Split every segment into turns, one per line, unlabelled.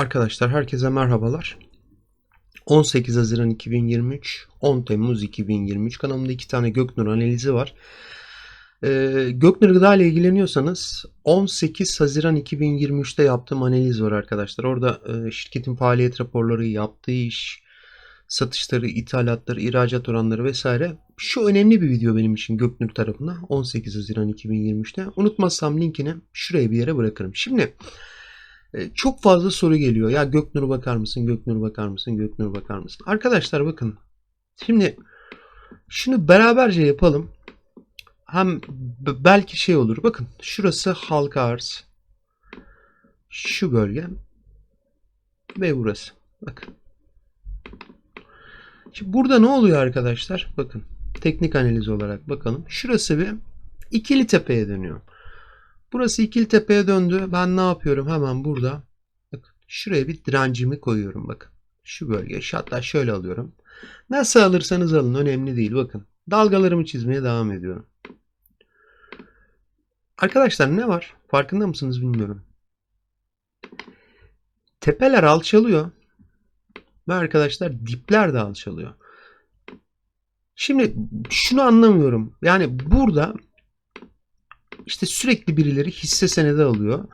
Arkadaşlar herkese merhabalar. 18 Haziran 2023, 10 Temmuz 2023 kanalımda iki tane Göknur analizi var. Ee, Göknur Gıda ile ilgileniyorsanız 18 Haziran 2023'te yaptığım analiz var arkadaşlar. Orada e, şirketin faaliyet raporları, yaptığı iş, satışları, ithalatları, ihracat oranları vesaire. Şu önemli bir video benim için Göknur tarafından 18 Haziran 2023'te. Unutmazsam linkini şuraya bir yere bırakırım. Şimdi çok fazla soru geliyor. Ya Göknur'a bakar mısın? Göknur'a bakar mısın? Göknur'a bakar mısın? Arkadaşlar bakın. Şimdi şunu beraberce yapalım. Hem belki şey olur. Bakın şurası halka arz. Şu bölge. Ve burası. Bakın. Şimdi burada ne oluyor arkadaşlar? Bakın. Teknik analiz olarak bakalım. Şurası bir ikili tepeye dönüyor. Burası ikili tepeye döndü. Ben ne yapıyorum? Hemen burada. Bakın şuraya bir direncimi koyuyorum bakın. Şu bölge. Hatta şöyle alıyorum. Nasıl alırsanız alın. Önemli değil. Bakın. Dalgalarımı çizmeye devam ediyorum. Arkadaşlar ne var? Farkında mısınız bilmiyorum. Tepeler alçalıyor. Ve arkadaşlar dipler de alçalıyor. Şimdi şunu anlamıyorum. Yani burada işte sürekli birileri hisse senedi alıyor.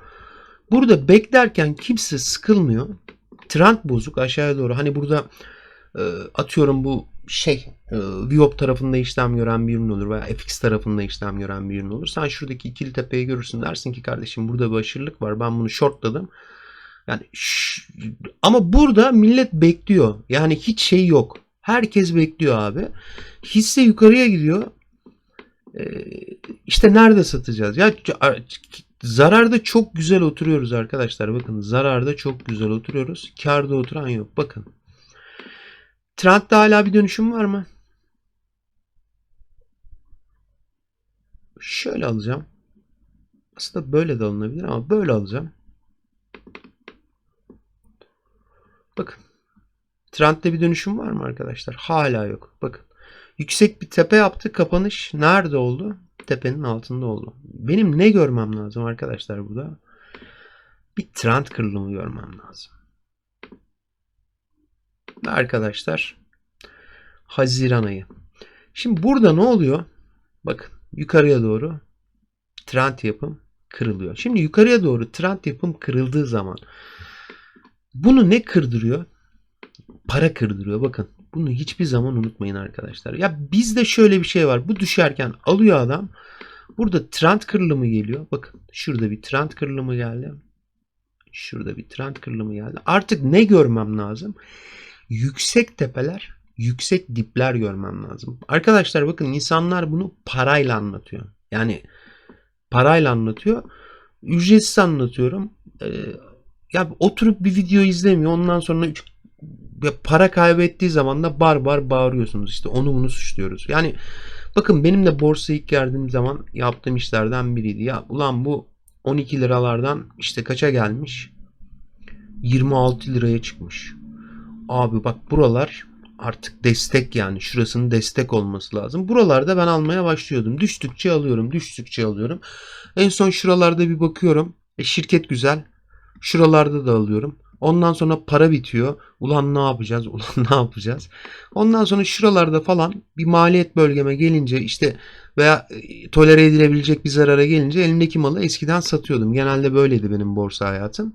Burada beklerken kimse sıkılmıyor. Trend bozuk aşağıya doğru. Hani burada e, atıyorum bu şey e, Viop tarafında işlem gören bir ürün olur veya FX tarafında işlem gören bir ürün olur. Sen şuradaki ikili tepeyi görürsün dersin ki kardeşim burada bir aşırılık var. Ben bunu shortladım. Yani şş, ama burada millet bekliyor. Yani hiç şey yok. Herkes bekliyor abi. Hisse yukarıya gidiyor. Ee, işte nerede satacağız? Ya zararda çok güzel oturuyoruz arkadaşlar. Bakın zararda çok güzel oturuyoruz. Karda oturan yok. Bakın. Trendde hala bir dönüşüm var mı? Şöyle alacağım. Aslında böyle de alınabilir ama böyle alacağım. Bakın. Trendde bir dönüşüm var mı arkadaşlar? Hala yok. Bakın. Yüksek bir tepe yaptı. Kapanış nerede oldu? Tepenin altında oldu. Benim ne görmem lazım arkadaşlar burada? Bir trend kırılımı görmem lazım. Arkadaşlar Haziran ayı. Şimdi burada ne oluyor? Bakın yukarıya doğru trend yapım kırılıyor. Şimdi yukarıya doğru trend yapım kırıldığı zaman bunu ne kırdırıyor? Para kırdırıyor. Bakın bunu hiçbir zaman unutmayın arkadaşlar. Ya bizde şöyle bir şey var. Bu düşerken alıyor adam. Burada trend kırılımı geliyor. Bakın şurada bir trend kırılımı geldi. Şurada bir trend kırılımı geldi. Artık ne görmem lazım? Yüksek tepeler, yüksek dipler görmem lazım. Arkadaşlar bakın insanlar bunu parayla anlatıyor. Yani parayla anlatıyor. Ücretsiz anlatıyorum. Ee, ya oturup bir video izlemiyor. Ondan sonra para kaybettiği zaman da bar bar bağırıyorsunuz. İşte onu bunu suçluyoruz. Yani bakın benim de borsa ilk geldiğim zaman yaptığım işlerden biriydi. Ya ulan bu 12 liralardan işte kaça gelmiş? 26 liraya çıkmış. Abi bak buralar artık destek yani şurasının destek olması lazım. Buralarda ben almaya başlıyordum. Düştükçe alıyorum, düştükçe alıyorum. En son şuralarda bir bakıyorum. E, şirket güzel. Şuralarda da alıyorum. Ondan sonra para bitiyor. Ulan ne yapacağız? Ulan ne yapacağız? Ondan sonra şuralarda falan bir maliyet bölgeme gelince işte veya e, tolere edilebilecek bir zarara gelince elimdeki malı eskiden satıyordum. Genelde böyleydi benim borsa hayatım.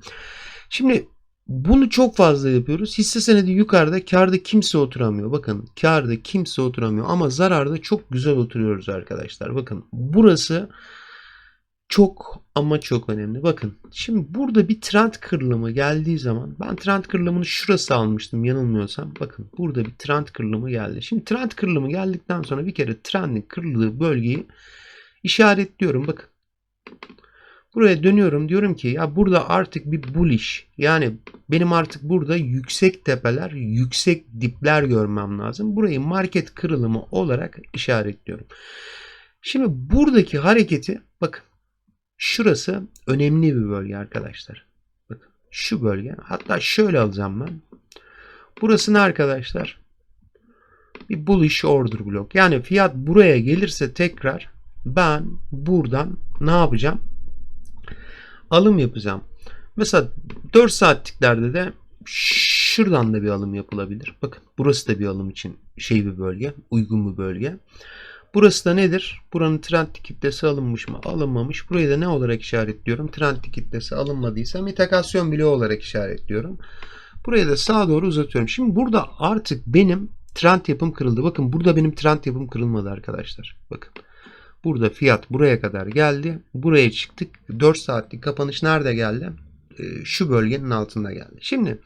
Şimdi bunu çok fazla yapıyoruz. Hisse senedi yukarıda, karda kimse oturamıyor. Bakın karda kimse oturamıyor ama zararda çok güzel oturuyoruz arkadaşlar. Bakın burası çok ama çok önemli. Bakın şimdi burada bir trend kırılımı geldiği zaman ben trend kırılımını şurası almıştım yanılmıyorsam. Bakın burada bir trend kırılımı geldi. Şimdi trend kırılımı geldikten sonra bir kere trendin kırıldığı bölgeyi işaretliyorum. Bakın. Buraya dönüyorum diyorum ki ya burada artık bir bullish yani benim artık burada yüksek tepeler yüksek dipler görmem lazım. Burayı market kırılımı olarak işaretliyorum. Şimdi buradaki hareketi bakın Şurası önemli bir bölge arkadaşlar. Bakın şu bölge. Hatta şöyle alacağım ben. Burası ne arkadaşlar? Bir bullish order block. Yani fiyat buraya gelirse tekrar ben buradan ne yapacağım? Alım yapacağım. Mesela 4 saatliklerde de şuradan da bir alım yapılabilir. Bakın burası da bir alım için şey bir bölge, uygun bir bölge. Burası da nedir? Buranın trend kitlesi alınmış mı? Alınmamış. Burayı da ne olarak işaretliyorum? Trend kitlesi alınmadıysa mitakasyon bloğu olarak işaretliyorum. Burayı da sağa doğru uzatıyorum. Şimdi burada artık benim trend yapım kırıldı. Bakın burada benim trend yapım kırılmadı arkadaşlar. Bakın. Burada fiyat buraya kadar geldi. Buraya çıktık. 4 saatlik kapanış nerede geldi? Ee, şu bölgenin altında geldi. Şimdi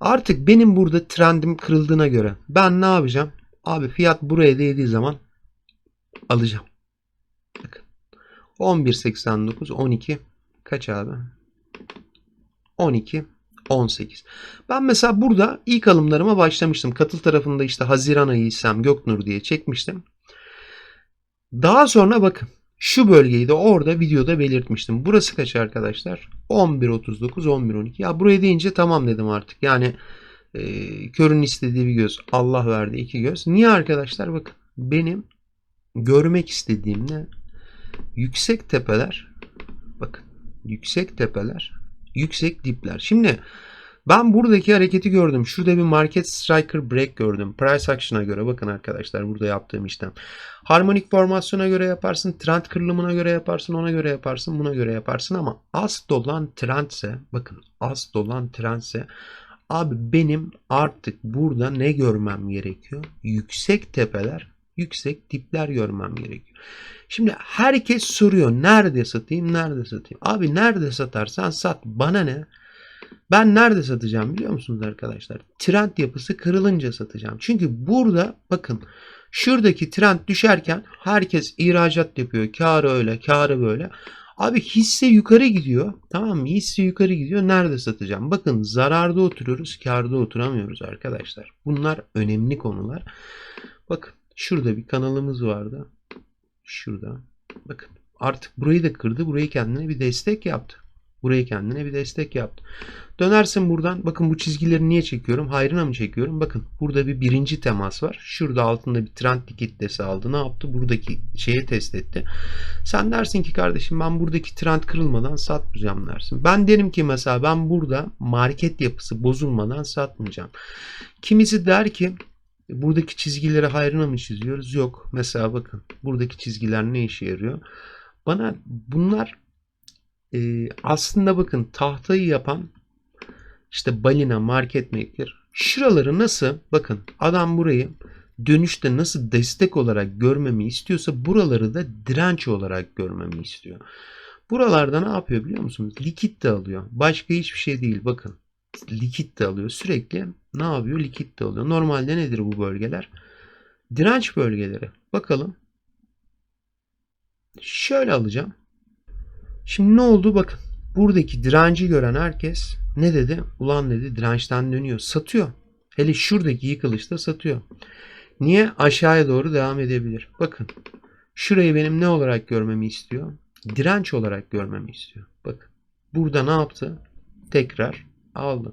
artık benim burada trendim kırıldığına göre ben ne yapacağım? Abi fiyat buraya değdiği zaman alacağım. Bakın. 11.89 12 kaç abi? 12 18. Ben mesela burada ilk alımlarıma başlamıştım. Katıl tarafında işte Haziran ayı isem Göknur diye çekmiştim. Daha sonra bakın şu bölgeyi de orada videoda belirtmiştim. Burası kaç arkadaşlar? 11.39 11.12. Ya buraya deyince tamam dedim artık. Yani e, körün istediği bir göz. Allah verdi iki göz. Niye arkadaşlar? Bakın benim görmek istediğim ne? Yüksek tepeler bakın yüksek tepeler yüksek dipler. Şimdi ben buradaki hareketi gördüm. Şurada bir market striker break gördüm. Price action'a göre bakın arkadaşlar burada yaptığım işlem. Harmonik formasyona göre yaparsın. Trend kırılımına göre yaparsın. Ona göre yaparsın. Buna göre yaparsın ama asıl olan trendse bakın asıl olan trendse abi benim artık burada ne görmem gerekiyor? Yüksek tepeler yüksek dipler görmem gerekiyor. Şimdi herkes soruyor nerede satayım nerede satayım. Abi nerede satarsan sat bana ne? Ben nerede satacağım biliyor musunuz arkadaşlar? Trend yapısı kırılınca satacağım. Çünkü burada bakın şuradaki trend düşerken herkes ihracat yapıyor. Karı öyle karı böyle. Abi hisse yukarı gidiyor. Tamam mı? Hisse yukarı gidiyor. Nerede satacağım? Bakın zararda oturuyoruz. Karda oturamıyoruz arkadaşlar. Bunlar önemli konular. Bakın şurada bir kanalımız vardı. Şurada. Bakın artık burayı da kırdı. Burayı kendine bir destek yaptı. Burayı kendine bir destek yaptı. Dönersin buradan. Bakın bu çizgileri niye çekiyorum? Hayrına mı çekiyorum? Bakın burada bir birinci temas var. Şurada altında bir trend kitlesi aldı. Ne yaptı? Buradaki şeye test etti. Sen dersin ki kardeşim ben buradaki trend kırılmadan satmayacağım dersin. Ben derim ki mesela ben burada market yapısı bozulmadan satmayacağım. Kimisi der ki buradaki çizgileri hayrına mı çiziyoruz? Yok. Mesela bakın buradaki çizgiler ne işe yarıyor? Bana bunlar e, aslında bakın tahtayı yapan işte balina market maker şuraları nasıl bakın adam burayı dönüşte nasıl destek olarak görmemi istiyorsa buraları da direnç olarak görmemi istiyor. Buralarda ne yapıyor biliyor musunuz? Likit de alıyor. Başka hiçbir şey değil bakın. Likit de alıyor. Sürekli ne yapıyor? Likit de alıyor. Normalde nedir bu bölgeler? Direnç bölgeleri. Bakalım. Şöyle alacağım. Şimdi ne oldu? Bakın. Buradaki direnci gören herkes ne dedi? Ulan dedi dirençten dönüyor. Satıyor. Hele şuradaki yıkılışta satıyor. Niye? Aşağıya doğru devam edebilir. Bakın. Şurayı benim ne olarak görmemi istiyor? Direnç olarak görmemi istiyor. Bakın. Burada ne yaptı? Tekrar aldı.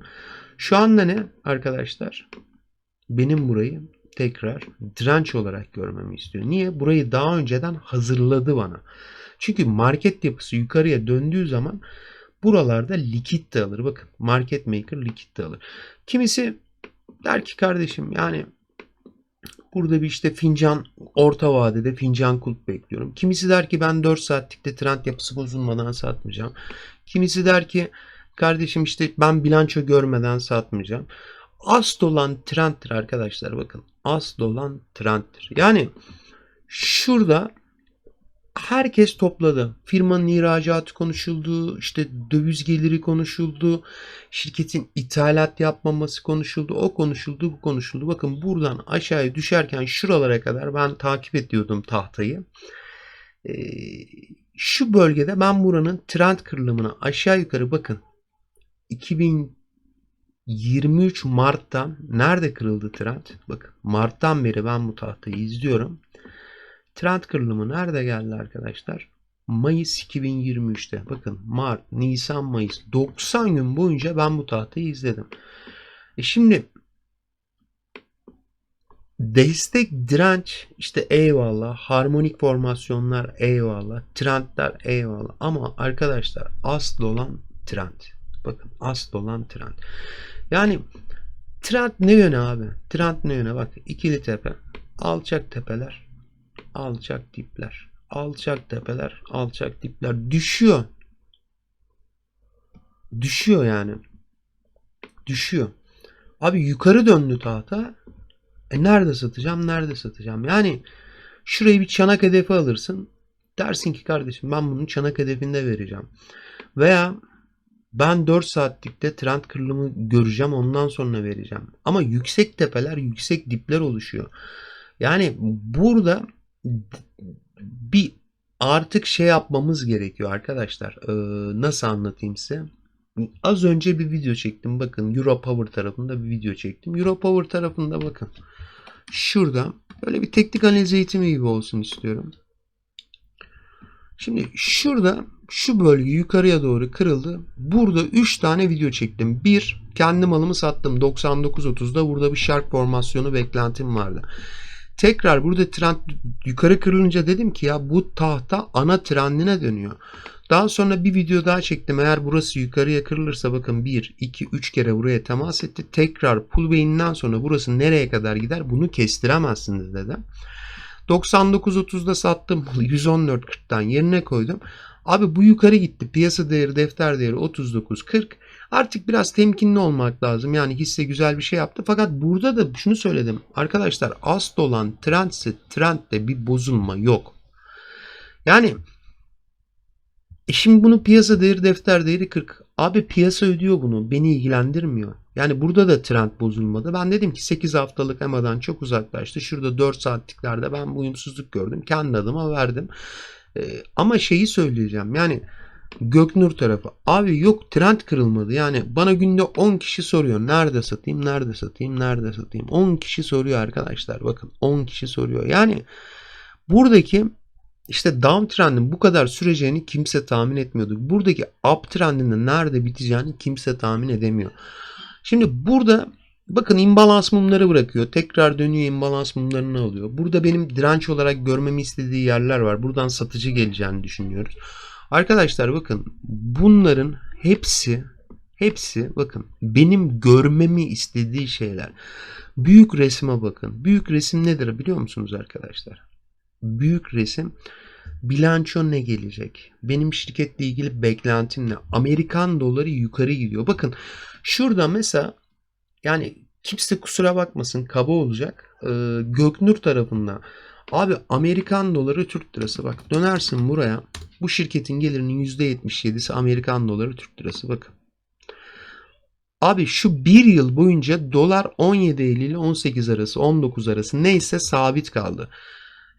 Şu anda ne arkadaşlar? Benim burayı tekrar direnç olarak görmemi istiyor. Niye? Burayı daha önceden hazırladı bana. Çünkü market yapısı yukarıya döndüğü zaman buralarda likit de alır. Bakın market maker likit de alır. Kimisi der ki kardeşim yani burada bir işte fincan orta vadede fincan kulp bekliyorum. Kimisi der ki ben 4 saatlikte trend yapısı bozulmadan satmayacağım. Kimisi der ki kardeşim işte ben bilanço görmeden satmayacağım. Asıl olan trendtir arkadaşlar bakın. Asıl olan trendtir. Yani şurada herkes topladı. Firmanın ihracatı konuşuldu, işte döviz geliri konuşuldu, şirketin ithalat yapmaması konuşuldu, o konuşuldu, bu konuşuldu. Bakın buradan aşağıya düşerken şuralara kadar ben takip ediyordum tahtayı. Ee, şu bölgede ben buranın trend kırılımına aşağı yukarı bakın 2023 Mart'tan nerede kırıldı trend? Bakın Mart'tan beri ben bu tahtayı izliyorum. Trend kırılımı nerede geldi arkadaşlar? Mayıs 2023'te. Bakın Mart, Nisan, Mayıs 90 gün boyunca ben bu tahtayı izledim. E şimdi destek direnç işte eyvallah harmonik formasyonlar eyvallah trendler eyvallah ama arkadaşlar asıl olan trend. Bakın asıl olan trend. Yani trend ne yöne abi? Trend ne yöne? Bak ikili tepe. Alçak tepeler. Alçak dipler. Alçak tepeler. Alçak dipler. Düşüyor. Düşüyor yani. Düşüyor. Abi yukarı döndü tahta. E nerede satacağım? Nerede satacağım? Yani şurayı bir çanak hedefi alırsın. Dersin ki kardeşim ben bunu çanak hedefinde vereceğim. Veya ben 4 saatlikte trend kırılımı göreceğim ondan sonra vereceğim. Ama yüksek tepeler, yüksek dipler oluşuyor. Yani burada bir artık şey yapmamız gerekiyor arkadaşlar. Ee, nasıl anlatayım size? Az önce bir video çektim. Bakın Euro Power tarafında bir video çektim. Euro Power tarafında bakın. Şurada böyle bir teknik analiz eğitimi gibi olsun istiyorum. Şimdi şurada şu bölge yukarıya doğru kırıldı. Burada 3 tane video çektim. Bir, kendi malımı sattım. 99.30'da burada bir sharp formasyonu beklentim vardı. Tekrar burada trend yukarı kırılınca dedim ki ya bu tahta ana trendine dönüyor. Daha sonra bir video daha çektim. Eğer burası yukarıya kırılırsa bakın 1, 2, 3 kere buraya temas etti. Tekrar pullback'inden sonra burası nereye kadar gider bunu kestiremezsiniz dedim. 99.30'da sattım. 114.40'tan yerine koydum. Abi bu yukarı gitti. Piyasa değeri, defter değeri 39.40. Artık biraz temkinli olmak lazım. Yani hisse güzel bir şey yaptı. Fakat burada da şunu söyledim. Arkadaşlar asıl olan trendse trendde bir bozulma yok. Yani e şimdi bunu piyasa değeri, defter değeri 40. Abi piyasa ödüyor bunu. Beni ilgilendirmiyor. Yani burada da trend bozulmadı. Ben dedim ki 8 haftalık EMA'dan çok uzaklaştı. Şurada 4 saatliklerde ben uyumsuzluk gördüm. Kendi adıma verdim. Ee, ama şeyi söyleyeceğim. Yani Göknur tarafı. Abi yok trend kırılmadı. Yani bana günde 10 kişi soruyor. Nerede satayım? Nerede satayım? Nerede satayım? 10 kişi soruyor arkadaşlar. Bakın 10 kişi soruyor. Yani buradaki işte downtrend'in bu kadar süreceğini kimse tahmin etmiyordu. Buradaki uptrend'in de nerede biteceğini kimse tahmin edemiyor. Şimdi burada bakın imbalans mumları bırakıyor. Tekrar dönüyor imbalans mumlarını alıyor. Burada benim direnç olarak görmemi istediği yerler var. Buradan satıcı geleceğini düşünüyoruz. Arkadaşlar bakın bunların hepsi hepsi bakın benim görmemi istediği şeyler. Büyük resme bakın. Büyük resim nedir biliyor musunuz arkadaşlar? Büyük resim bilanço ne gelecek? Benim şirketle ilgili beklentim ne? Amerikan doları yukarı gidiyor. Bakın şurada mesela yani kimse kusura bakmasın kaba olacak. Ee, Göknur tarafında abi Amerikan doları Türk lirası bak dönersin buraya bu şirketin gelirinin %77'si Amerikan doları Türk lirası bakın. Abi şu bir yıl boyunca dolar 17 Eylül ile 18 arası 19 arası neyse sabit kaldı.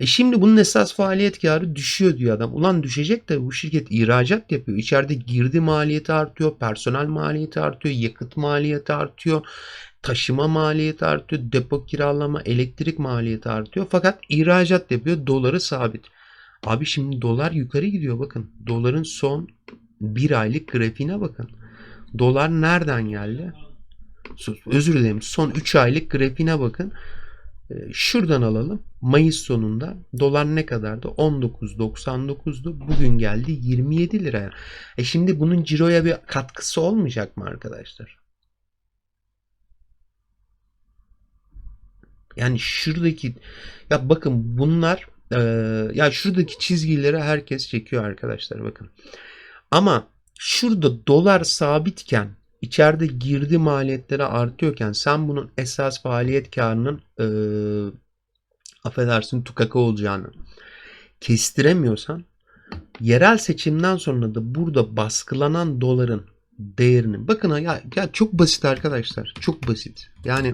E şimdi bunun esas faaliyet karı düşüyor diyor adam. Ulan düşecek de bu şirket ihracat yapıyor. İçeride girdi maliyeti artıyor, personel maliyeti artıyor, yakıt maliyeti artıyor, taşıma maliyeti artıyor, depo kiralama, elektrik maliyeti artıyor. Fakat ihracat yapıyor, doları sabit. Abi şimdi dolar yukarı gidiyor bakın. Doların son bir aylık grafiğine bakın. Dolar nereden geldi? Özür dilerim. Son 3 aylık grafiğine bakın. Şuradan alalım. Mayıs sonunda dolar ne kadardı? 19.99'du. Bugün geldi 27 liraya. E şimdi bunun ciroya bir katkısı olmayacak mı arkadaşlar? Yani şuradaki ya bakın bunlar e, ya şuradaki çizgileri herkes çekiyor arkadaşlar bakın. Ama şurada dolar sabitken içeride girdi maliyetleri artıyorken sen bunun esas faaliyet karının e, affedersin tukaka olacağını kestiremiyorsan yerel seçimden sonra da burada baskılanan doların değerini bakın ya, ya çok basit arkadaşlar çok basit. Yani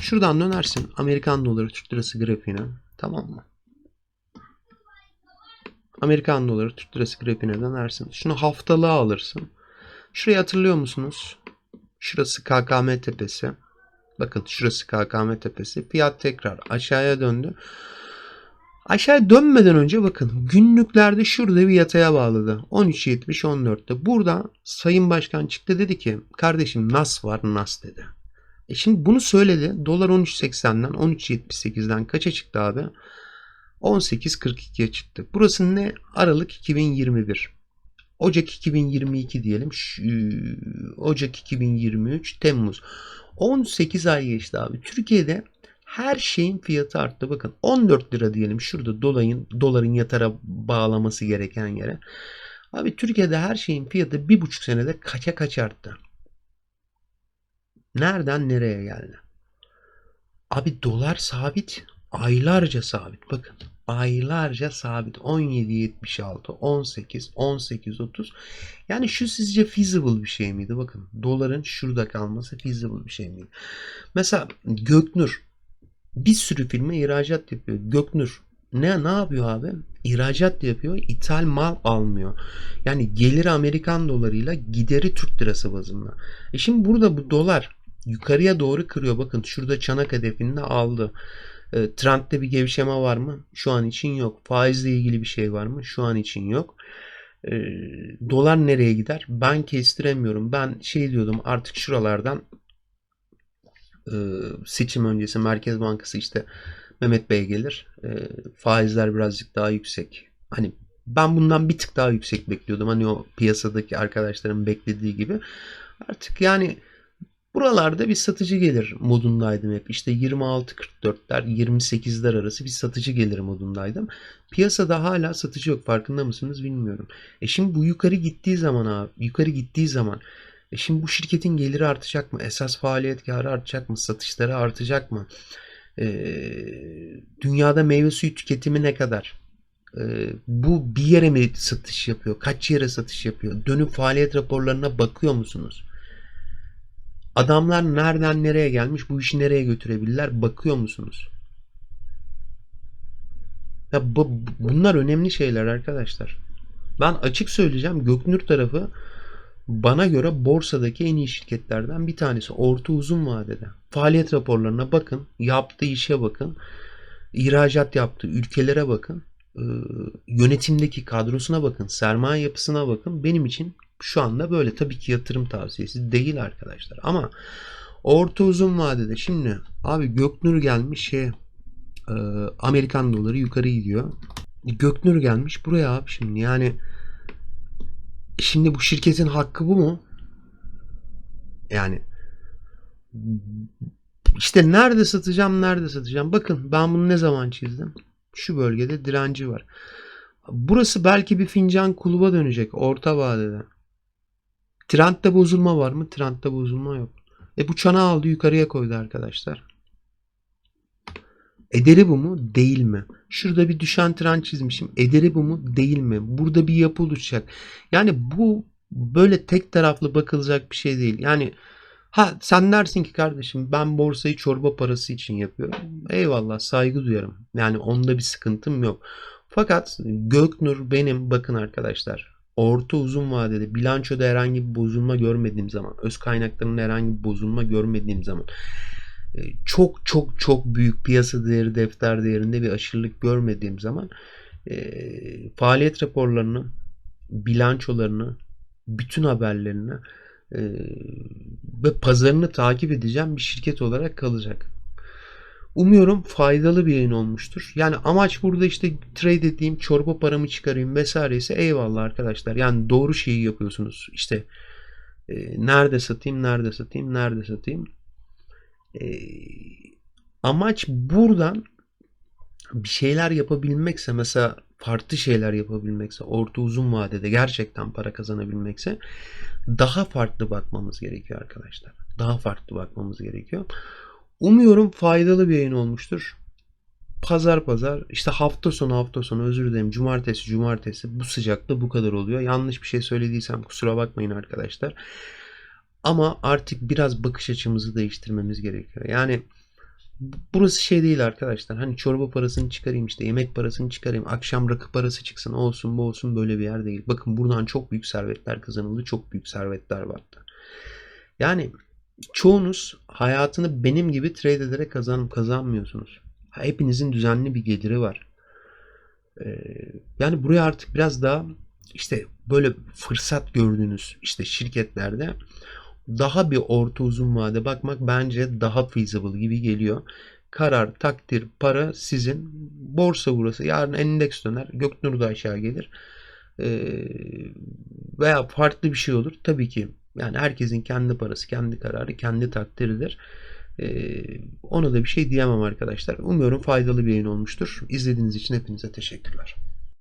şuradan dönersin Amerikan doları Türk lirası grafiğine tamam mı? Amerikan doları Türk lirası grafiğine dönersin. Şunu haftalığa alırsın Şurayı hatırlıyor musunuz? Şurası KKM tepesi. Bakın şurası KKM tepesi. Fiyat tekrar aşağıya döndü. Aşağı dönmeden önce bakın günlüklerde şurada bir yataya bağladı. 13.70-14'te. Burada Sayın Başkan çıktı dedi ki kardeşim NAS var NAS dedi. E şimdi bunu söyledi. Dolar 13.80'den 13.78'den kaça çıktı abi? 18.42'ye çıktı. Burası ne? Aralık 2021. Ocak 2022 diyelim. Şu, Ocak 2023 Temmuz. 18 ay geçti abi. Türkiye'de her şeyin fiyatı arttı. Bakın 14 lira diyelim şurada dolayın doların yatara bağlaması gereken yere. Abi Türkiye'de her şeyin fiyatı bir buçuk senede kaça kaç arttı. Nereden nereye geldi? Abi dolar sabit. Aylarca sabit. Bakın aylarca sabit. 17.76 18 18.30 yani şu sizce feasible bir şey miydi? Bakın doların şurada kalması feasible bir şey miydi? Mesela Göknur bir sürü filme ihracat yapıyor. Göknur ne ne yapıyor abi? İhracat yapıyor ithal mal almıyor. Yani geliri Amerikan dolarıyla gideri Türk lirası bazında. E şimdi burada bu dolar yukarıya doğru kırıyor. Bakın şurada çanak hedefini de aldı e, trendde bir gevşeme var mı? Şu an için yok. Faizle ilgili bir şey var mı? Şu an için yok. E, dolar nereye gider? Ben kestiremiyorum. Ben şey diyordum artık şuralardan e, seçim öncesi Merkez Bankası işte Mehmet Bey gelir. E, faizler birazcık daha yüksek. Hani ben bundan bir tık daha yüksek bekliyordum. Hani o piyasadaki arkadaşların beklediği gibi. Artık yani Buralarda bir satıcı gelir modundaydım hep. İşte 26-44'ler, 28'ler arası bir satıcı gelir modundaydım. Piyasada hala satıcı yok. Farkında mısınız bilmiyorum. E şimdi bu yukarı gittiği zaman abi, yukarı gittiği zaman e şimdi bu şirketin geliri artacak mı? Esas faaliyet karı artacak mı? Satışları artacak mı? E, dünyada meyve suyu tüketimi ne kadar? E, bu bir yere mi satış yapıyor? Kaç yere satış yapıyor? Dönüp faaliyet raporlarına bakıyor musunuz? Adamlar nereden nereye gelmiş, bu işi nereye götürebilirler bakıyor musunuz? Ya bu, bunlar önemli şeyler arkadaşlar. Ben açık söyleyeceğim Göknur tarafı bana göre borsadaki en iyi şirketlerden bir tanesi. Orta uzun vadede. Faaliyet raporlarına bakın. Yaptığı işe bakın. ihracat yaptığı ülkelere bakın. Yönetimdeki kadrosuna bakın. Sermaye yapısına bakın. Benim için şu anda böyle tabii ki yatırım tavsiyesi değil arkadaşlar. Ama orta uzun vadede şimdi abi Göknur gelmiş şey e, Amerikan doları yukarı gidiyor. Göknur gelmiş buraya abi şimdi yani şimdi bu şirketin hakkı bu mu? Yani işte nerede satacağım nerede satacağım bakın ben bunu ne zaman çizdim şu bölgede direnci var burası belki bir fincan kuluba dönecek orta vadede Trendde bozulma var mı? Trendde bozulma yok. E bu çanağı aldı yukarıya koydu arkadaşlar. Ederi bu mu? Değil mi? Şurada bir düşen trend çizmişim. Ederi bu mu? Değil mi? Burada bir yapı oluşacak. Yani bu böyle tek taraflı bakılacak bir şey değil. Yani ha sen dersin ki kardeşim ben borsayı çorba parası için yapıyorum. Eyvallah saygı duyarım. Yani onda bir sıkıntım yok. Fakat Göknur benim bakın arkadaşlar orta uzun vadede bilançoda herhangi bir bozulma görmediğim zaman, öz kaynaklarının herhangi bir bozulma görmediğim zaman e, çok çok çok büyük piyasa değeri defter değerinde bir aşırılık görmediğim zaman e, faaliyet raporlarını, bilançolarını, bütün haberlerini e, ve pazarını takip edeceğim bir şirket olarak kalacak. Umuyorum faydalı bir yayın olmuştur. Yani amaç burada işte trade edeyim, çorba paramı çıkarayım vesaire ise eyvallah arkadaşlar. Yani doğru şeyi yapıyorsunuz. İşte e, nerede satayım, nerede satayım, nerede satayım. E, amaç buradan bir şeyler yapabilmekse mesela farklı şeyler yapabilmekse orta uzun vadede gerçekten para kazanabilmekse daha farklı bakmamız gerekiyor arkadaşlar. Daha farklı bakmamız gerekiyor. Umuyorum faydalı bir yayın olmuştur. Pazar pazar işte hafta sonu hafta sonu özür dilerim cumartesi cumartesi bu sıcakta bu kadar oluyor. Yanlış bir şey söylediysem kusura bakmayın arkadaşlar. Ama artık biraz bakış açımızı değiştirmemiz gerekiyor. Yani burası şey değil arkadaşlar. Hani çorba parasını çıkarayım işte yemek parasını çıkarayım. Akşam rakı parası çıksın olsun bu olsun böyle bir yer değil. Bakın buradan çok büyük servetler kazanıldı. Çok büyük servetler vardı. Yani çoğunuz hayatını benim gibi trade ederek kazan kazanmıyorsunuz. Hepinizin düzenli bir geliri var. Ee, yani buraya artık biraz daha işte böyle fırsat gördüğünüz işte şirketlerde daha bir orta uzun vade bakmak bence daha feasible gibi geliyor. Karar, takdir, para sizin. Borsa burası. Yarın endeks döner. Göknur da aşağı gelir. Ee, veya farklı bir şey olur. Tabii ki yani herkesin kendi parası, kendi kararı, kendi takdiridir. Ee, ona da bir şey diyemem arkadaşlar. Umuyorum faydalı bir yayın olmuştur. İzlediğiniz için hepinize teşekkürler.